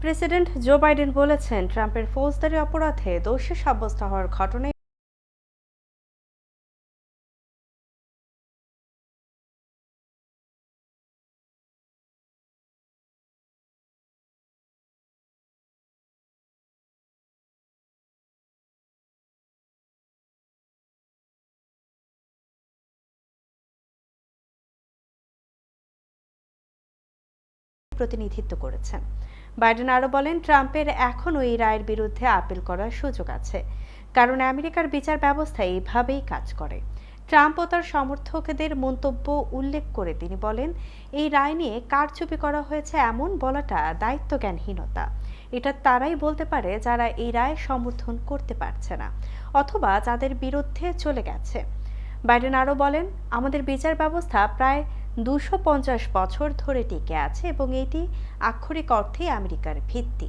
President Joe Biden বলেছেন ট্রাম্পের ফৌজদারি অপরাধে দোষী সাব্যস্ত হওয়ার ঘটনায় প্রতিনিধিত্ব করেছেন। বাইডেন আরও বলেন, ট্রাম্পের এখনও এই রায়ের বিরুদ্ধে আপিল করার সুযোগ আছে। কারণ আমেরিকার বিচার ব্যবস্থা এইভাবেই কাজ করে। ট্রাম্প ও তার সমর্থকদের মন্তব্য উল্লেখ করে তিনি বলেন, এই রায় নিয়ে কারচুপি করা হয়েছে এমন বলাটা দায়িত্বজ্ঞানহীনতা। এটা তারাই বলতে পারে যারা এই রায় সমর্থন করতে পারছে না, অথবা যাদের বিরুদ্ধে চলে গেছে। বাইডেন আরও বলেন, আমাদের বিচার ব্যবস্থা প্রায় দুশো বছর ধরে টিকে আছে এবং এটি আক্ষরিক অর্থেই আমেরিকার ভিত্তি।